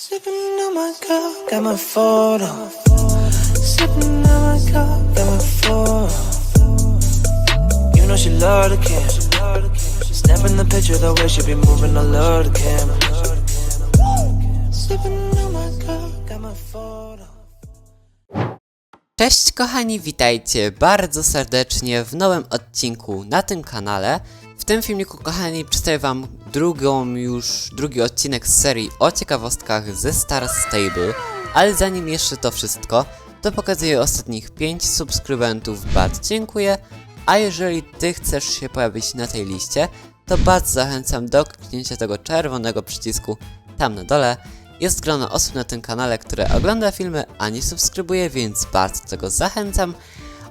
Sipping on my cup, got my photo. Sipping on my cup, got my photo. You know she love the camera. Snapping the picture the way she be moving, I love the camera. Cześć kochani, witajcie bardzo serdecznie w nowym odcinku na tym kanale. Tym filmiku kochani przedstawię wam drugą już, drugi odcinek z serii o ciekawostkach ze Star Stable, ale zanim jeszcze to wszystko, to pokazuję ostatnich 5 subskrybentów, bardzo dziękuję, a jeżeli ty chcesz się pojawić na tej liście, to bardzo zachęcam do kliknięcia tego czerwonego przycisku tam na dole. Jest grono osób na tym kanale, które ogląda filmy, a nie subskrybuje, więc bardzo tego zachęcam.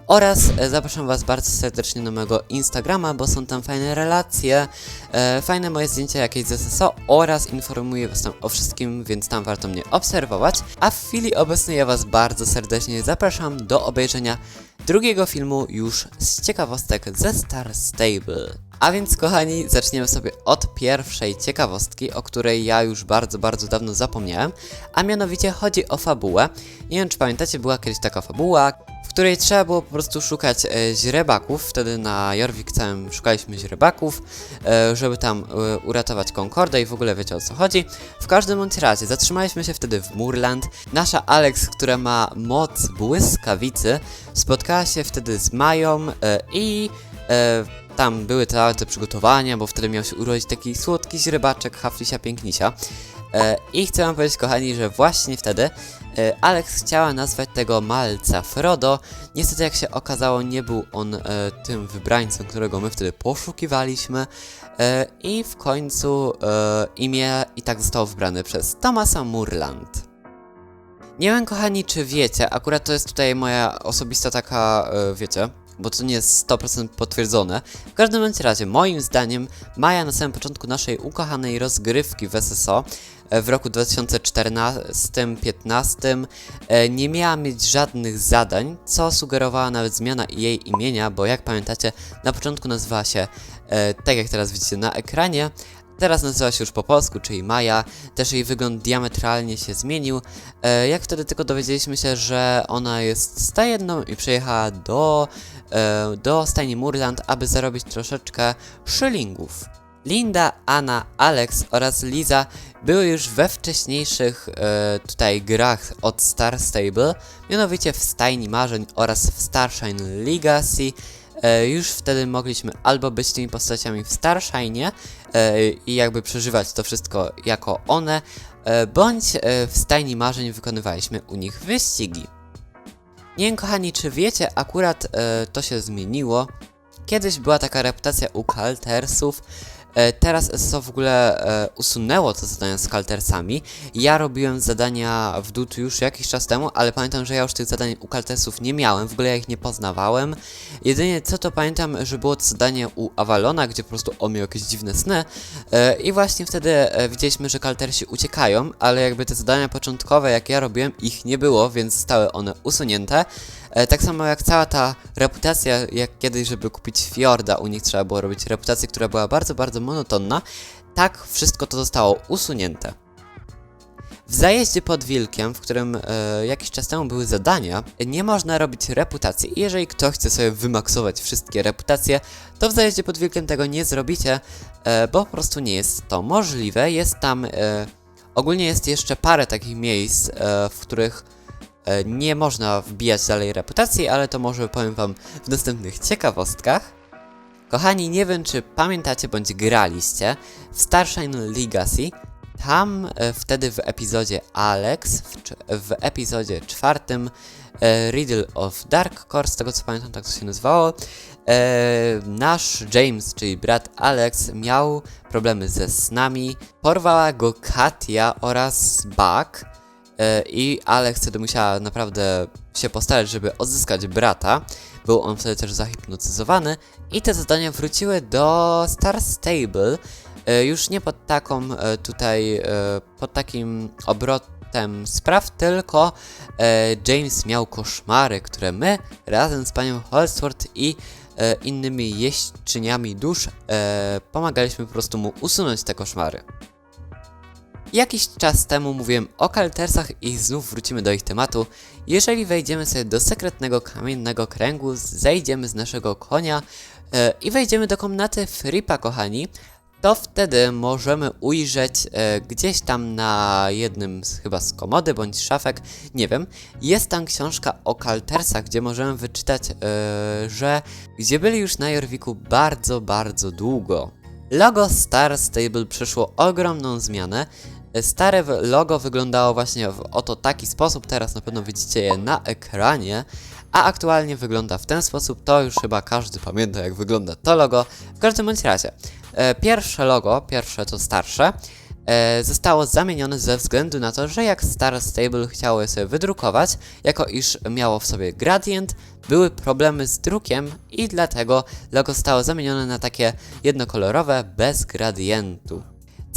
Oraz e, zapraszam Was bardzo serdecznie na mojego Instagrama, bo są tam fajne relacje, e, fajne moje zdjęcia jakieś z SSO oraz informuję Was tam o wszystkim, więc tam warto mnie obserwować. A w chwili obecnej ja Was bardzo serdecznie zapraszam do obejrzenia drugiego filmu już z ciekawostek ze Star Stable. A więc kochani, zaczniemy sobie od pierwszej ciekawostki, o której ja już bardzo, bardzo dawno zapomniałem, a mianowicie chodzi o fabułę. Nie wiem czy pamiętacie, była kiedyś taka fabuła, której trzeba było po prostu szukać e, źrebaków, wtedy na Jorvik całym szukaliśmy źrebaków, e, żeby tam e, uratować Concordę i w ogóle wiecie o co chodzi. W każdym bądź razie zatrzymaliśmy się wtedy w Murland. Nasza Alex, która ma moc błyskawicy, spotkała się wtedy z Mają e, i tam były te, te przygotowania, bo wtedy miał się urodzić taki słodki źrebaczek Haflisia Pięknisia. I chcę wam powiedzieć, kochani, że właśnie wtedy Alex chciała nazwać tego malca Frodo. Niestety, jak się okazało, nie był on e, tym wybrańcem, którego my wtedy poszukiwaliśmy. E, I w końcu e, imię i tak zostało wybrane przez Thomasa Murland. Nie wiem, kochani, czy wiecie, akurat to jest tutaj moja osobista taka, e, wiecie, bo to nie jest 100% potwierdzone. W każdym razie, moim zdaniem, Maja na samym początku naszej ukochanej rozgrywki w SSO e, w roku 2014-15 e, nie miała mieć żadnych zadań, co sugerowała nawet zmiana jej imienia, bo jak pamiętacie, na początku nazywała się, e, tak jak teraz widzicie na ekranie, Teraz nazywa się już po polsku, czyli Maja. Też jej wygląd diametralnie się zmienił. E, jak wtedy tylko dowiedzieliśmy się, że ona jest stajenną i przyjechała do, e, do stajni Murland, aby zarobić troszeczkę szylingów. Linda, Anna, Alex oraz Liza były już we wcześniejszych e, tutaj grach od Star Stable, mianowicie w Stajni Marzeń oraz w Starshine Legacy. E, już wtedy mogliśmy albo być tymi postaciami w Starshine'ie e, i jakby przeżywać to wszystko jako one, e, bądź e, w Stajni Marzeń wykonywaliśmy u nich wyścigi. Nie wiem, kochani, czy wiecie, akurat e, to się zmieniło. Kiedyś była taka reputacja u Kaltersów. E, teraz SSO w ogóle e, usunęło te zadania z Kaltersami. Ja robiłem zadania w Dut już jakiś czas temu, ale pamiętam, że ja już tych zadań u Kaltersów nie miałem, w ogóle ja ich nie poznawałem. Jedynie co to pamiętam, że było to zadanie u Avalona, gdzie po prostu on miał jakieś dziwne sny. E, I właśnie wtedy widzieliśmy, że Kaltersi uciekają, ale jakby te zadania początkowe, jak ja robiłem, ich nie było, więc zostały one usunięte. E, tak samo jak cała ta reputacja, jak kiedyś, żeby kupić Fjorda, u nich trzeba było robić reputację, która była bardzo, bardzo monotonna. Tak wszystko to zostało usunięte. W zajeździe pod Wilkiem, w którym e, jakiś czas temu były zadania, nie można robić reputacji. Jeżeli ktoś chce sobie wymaksować wszystkie reputacje, to w zajeździe pod Wilkiem tego nie zrobicie, e, bo po prostu nie jest to możliwe. Jest tam. E, ogólnie jest jeszcze parę takich miejsc, e, w których nie można wbijać dalej reputacji, ale to może powiem wam w następnych ciekawostkach. Kochani, nie wiem czy pamiętacie bądź graliście w Starshine Legacy. Tam e, wtedy w epizodzie Alex, w, w epizodzie czwartym e, Riddle of Dark Core, z tego co pamiętam tak to się nazywało, e, nasz James, czyli brat Alex, miał problemy ze snami. Porwała go Katia oraz Buck. E, I Alex wtedy musiała naprawdę się postarać, żeby odzyskać brata. Był on wtedy też zahipnotyzowany. I te zadania wróciły do Star Stable. E, Już nie pod taką e, tutaj, pod takim obrotem spraw, tylko James miał koszmary, które my razem z panią Holsworth i innymi jeźdźczyniami dusz pomagaliśmy po prostu mu usunąć te koszmary. Jakiś czas temu mówiłem o kaltersach i znów wrócimy do ich tematu. Jeżeli wejdziemy sobie do sekretnego kamiennego kręgu, zejdziemy z naszego konia e, i wejdziemy do komnaty Fripa, kochani, to wtedy możemy ujrzeć e, gdzieś tam na jednym z, chyba z komody bądź szafek, nie wiem, jest tam książka o kaltersach, gdzie możemy wyczytać, e, że gdzie byli już na Jorwiku bardzo, bardzo długo. Logo Star Stable przeszło ogromną zmianę. Stare w- logo wyglądało właśnie w oto taki sposób, teraz na pewno widzicie je na ekranie, a aktualnie wygląda w ten sposób, to już chyba każdy pamięta jak wygląda to logo. W każdym bądź razie, e, pierwsze logo, pierwsze to starsze, e, zostało zamienione ze względu na to, że jak Star Stable chciało je sobie wydrukować, jako iż miało w sobie gradient, były problemy z drukiem i dlatego logo zostało zamienione na takie jednokolorowe, bez gradientu.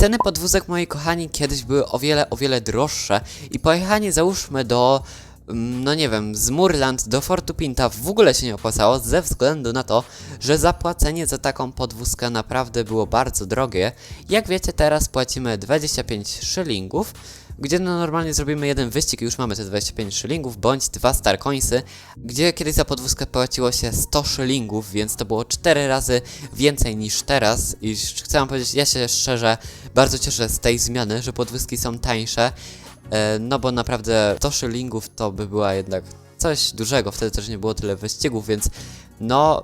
Ceny podwózek, moi kochani, kiedyś były o wiele, o wiele droższe i pojechanie załóżmy do, mm, no nie wiem, z Murland do Fortu Pinta w ogóle się nie opłacało ze względu na to, że zapłacenie za taką podwózkę naprawdę było bardzo drogie. Jak wiecie, teraz płacimy 25 szylingów, gdzie no normalnie zrobimy jeden wyścig i już mamy te 25 szylingów, bądź dwa star coinsy, gdzie kiedyś za podwózkę płaciło się 100 szylingów, więc to było 4 razy więcej niż teraz i chcę wam powiedzieć, ja się szczerze bardzo cieszę z tej zmiany, że podwózki są tańsze, e, no bo naprawdę 100 szylingów to by była jednak coś dużego, wtedy też nie było tyle wyścigów, więc no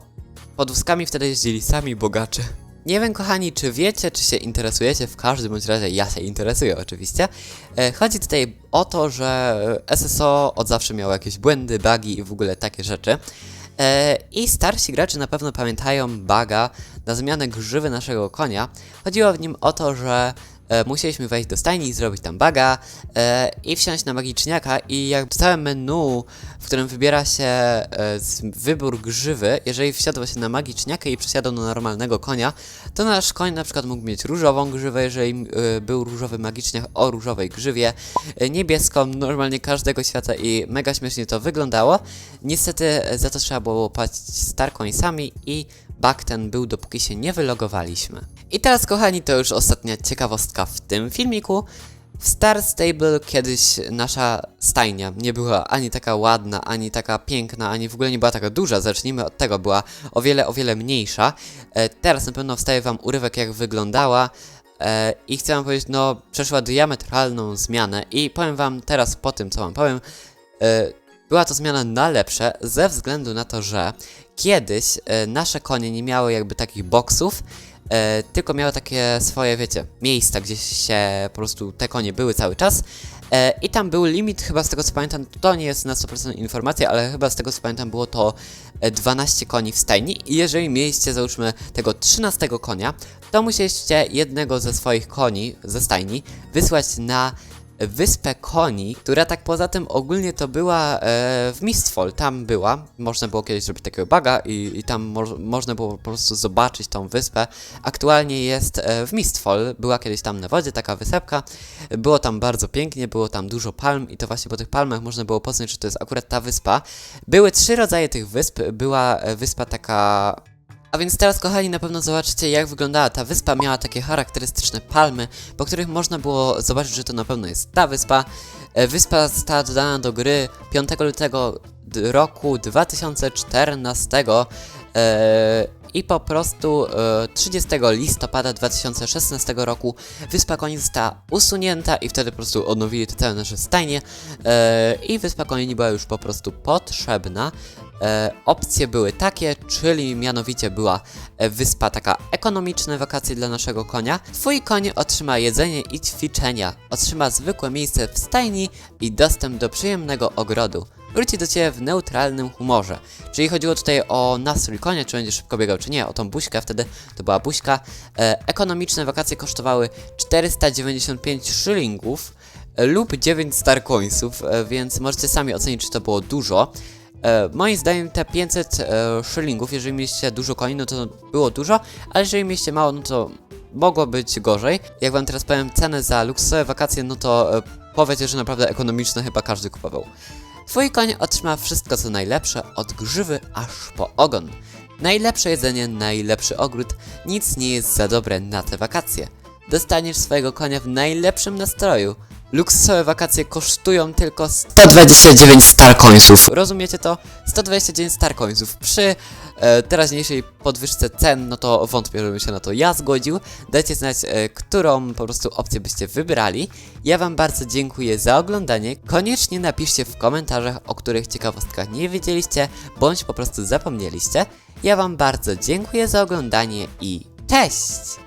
podwózkami wtedy jeździli sami bogacze. Nie wiem, kochani, czy wiecie, czy się interesujecie, w każdym bądź razie ja się interesuję oczywiście. E, chodzi tutaj o to, że SSO od zawsze miało jakieś błędy, bugi i w ogóle takie rzeczy. E, I starsi gracze na pewno pamiętają baga na zmianę grzywy naszego konia. Chodziło w nim o to, że e, musieliśmy wejść do stajni, zrobić tam baga e, i wsiąść na magiczniaka i jak całe menu, w którym wybiera się e, wybór grzywy, jeżeli wsiadło się na magiczniaka i przesiadał na normalnego konia, to nasz koń na przykład mógł mieć różową grzywę, jeżeli e, był różowy magiczniak o różowej grzywie, e, niebieską, normalnie każdego świata i mega śmiesznie to wyglądało. Niestety za to trzeba było płacić star coinsami i bug ten był dopóki się nie wylogowaliśmy. I teraz kochani, to już ostatnia ciekawostka w tym filmiku. W Star Stable kiedyś nasza stajnia nie była ani taka ładna, ani taka piękna, ani w ogóle nie była taka duża. Zacznijmy od tego, była o wiele, o wiele mniejsza. E, teraz na pewno wstaje wam urywek, jak wyglądała. E, I chcę wam powiedzieć, no, przeszła diametralną zmianę. I powiem wam teraz po tym, co wam powiem, e, była to zmiana na lepsze, ze względu na to, że kiedyś e, nasze konie nie miały jakby takich boksów, e, tylko miały takie swoje, wiecie, miejsca, gdzie się po prostu te konie były cały czas. E, I tam był limit, chyba z tego co pamiętam, to nie jest na 100% informacja, ale chyba z tego co pamiętam było to e, 12 koni w stajni. I jeżeli mieliście, załóżmy, tego 13 konia, to musieliście jednego ze swoich koni ze stajni wysłać na wyspę koni, która tak poza tym ogólnie to była e, w Mistfall, tam była, można było kiedyś zrobić takiego baga i, i tam mo można było po prostu zobaczyć tą wyspę. Aktualnie jest e, w Mistfall, była kiedyś tam na wodzie taka wysepka, było tam bardzo pięknie, było tam dużo palm i to właśnie po tych palmach można było poznać, że to jest akurat ta wyspa. Były trzy rodzaje tych wysp, była e, wyspa taka a więc teraz, kochani, na pewno zobaczycie, jak wyglądała ta wyspa. Miała takie charakterystyczne palmy, po których można było zobaczyć, że to na pewno jest ta wyspa. E, Wyspa została dodana do gry 5 lutego roku 2014 e, i po prostu e, 30 listopada 2016 roku Wyspa Koni została usunięta i wtedy po prostu odnowili te całe nasze stajnie e, i Wyspa Koni była już po prostu potrzebna. E, opcje były takie, czyli mianowicie była e, wyspa taka ekonomiczne wakacje dla naszego konia. Twój koń otrzyma jedzenie i ćwiczenia, otrzyma zwykłe miejsce w stajni i dostęp do przyjemnego ogrodu. Wróci do Ciebie w neutralnym humorze. Czyli chodziło tutaj o nastrój konia, czy będzie szybko biegał, czy nie, o tą buźkę, wtedy to była buźka. E, ekonomiczne wakacje kosztowały 495 szylingów e, lub 9 star coinsów, e, więc możecie sami ocenić, czy to było dużo. E, moim zdaniem te 500 e, szylingów, jeżeli mieliście dużo koni, no to było dużo, ale jeżeli mieliście mało, no to mogło być gorzej. Jak wam teraz powiem cenę za luksusowe wakacje, no to e, powiecie, że naprawdę ekonomiczne chyba każdy kupował. Twój koń otrzyma wszystko co najlepsze, od grzywy aż po ogon. Najlepsze jedzenie, najlepszy ogród, nic nie jest za dobre na te wakacje. dostaniesz swojego konia w najlepszym nastroju. Luksusowe wakacje kosztują tylko 129 starcoinsów. Rozumiecie to? 129 starcoinsów. Przy e, teraźniejszej podwyżce cen, no to wątpię, żebym się na to ja zgodził. Dajcie znać, e, którą po prostu opcję byście wybrali. Ja wam bardzo dziękuję za oglądanie. Koniecznie napiszcie w komentarzach, o których ciekawostkach nie wiedzieliście, bądź po prostu zapomnieliście. Ja wam bardzo dziękuję za oglądanie i cześć!